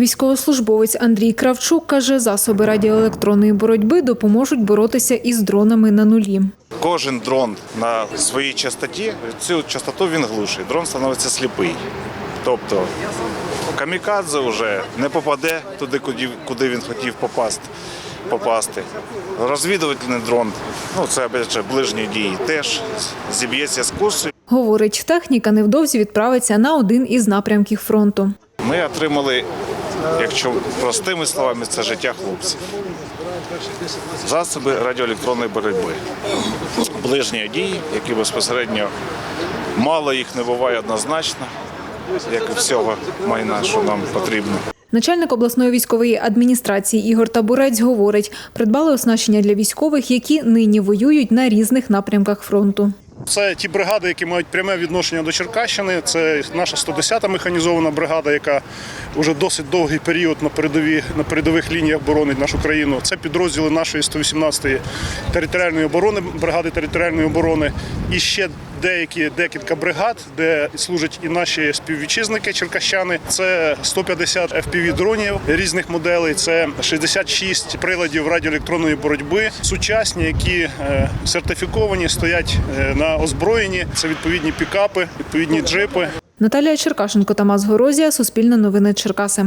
Військовослужбовець Андрій Кравчук каже, засоби радіоелектронної боротьби допоможуть боротися із дронами на нулі. Кожен дрон на своїй частоті, цю частоту він глушить. Дрон становиться сліпий. Тобто камікадзе вже не попаде туди, куди, куди він хотів попасти. попасти. Розвідувальний дрон, ну це ближні дії, теж зіб'ється з курсу. Говорить, техніка невдовзі відправиться на один із напрямків фронту. Ми отримали, якщо простими словами, це життя хлопців. Засоби радіоелектронної боротьби. Ближні дії, які безпосередньо мало їх не буває однозначно, як і всього майна, що нам потрібно. Начальник обласної військової адміністрації Ігор Табурець говорить, придбали оснащення для військових, які нині воюють на різних напрямках фронту. Це ті бригади, які мають пряме відношення до Черкащини. Це наша 110-та механізована бригада, яка вже досить довгий період на передові на передових лініях боронить нашу країну. Це підрозділи нашої 118-ї територіальної оборони, бригади територіальної оборони і ще деякі декілька бригад, де служать і наші співвітчизники черкащани. Це 150 fpv дронів різних моделей. Це 66 приладів радіоелектронної боротьби, сучасні, які е, сертифіковані, стоять е, на озброєнні. Це відповідні пікапи, відповідні джипи. Наталія Черкашенко, Тамас Горозія, Суспільне новини Черкаси.